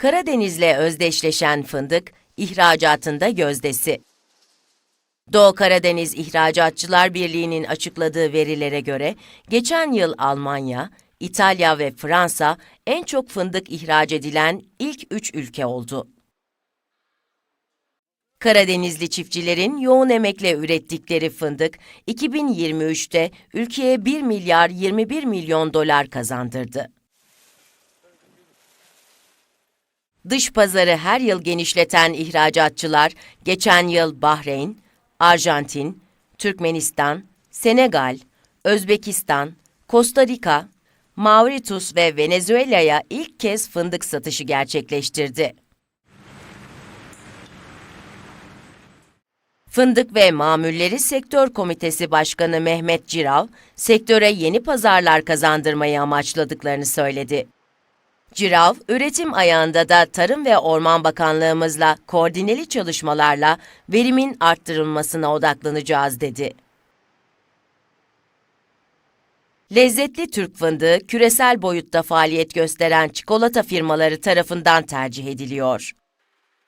Karadeniz'le özdeşleşen fındık, ihracatında gözdesi. Doğu Karadeniz İhracatçılar Birliği'nin açıkladığı verilere göre, geçen yıl Almanya, İtalya ve Fransa en çok fındık ihraç edilen ilk üç ülke oldu. Karadenizli çiftçilerin yoğun emekle ürettikleri fındık, 2023'te ülkeye 1 milyar 21 milyon dolar kazandırdı. Dış pazarı her yıl genişleten ihracatçılar, geçen yıl Bahreyn, Arjantin, Türkmenistan, Senegal, Özbekistan, Costa Rica, Mauritius ve Venezuela'ya ilk kez fındık satışı gerçekleştirdi. Fındık ve Mamulleri Sektör Komitesi Başkanı Mehmet Cirav, sektöre yeni pazarlar kazandırmayı amaçladıklarını söyledi. Cirav, üretim ayağında da Tarım ve Orman Bakanlığımızla koordineli çalışmalarla verimin arttırılmasına odaklanacağız dedi. Lezzetli Türk fındığı küresel boyutta faaliyet gösteren çikolata firmaları tarafından tercih ediliyor.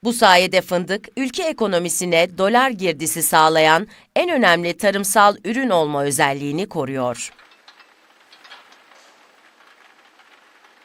Bu sayede fındık, ülke ekonomisine dolar girdisi sağlayan en önemli tarımsal ürün olma özelliğini koruyor.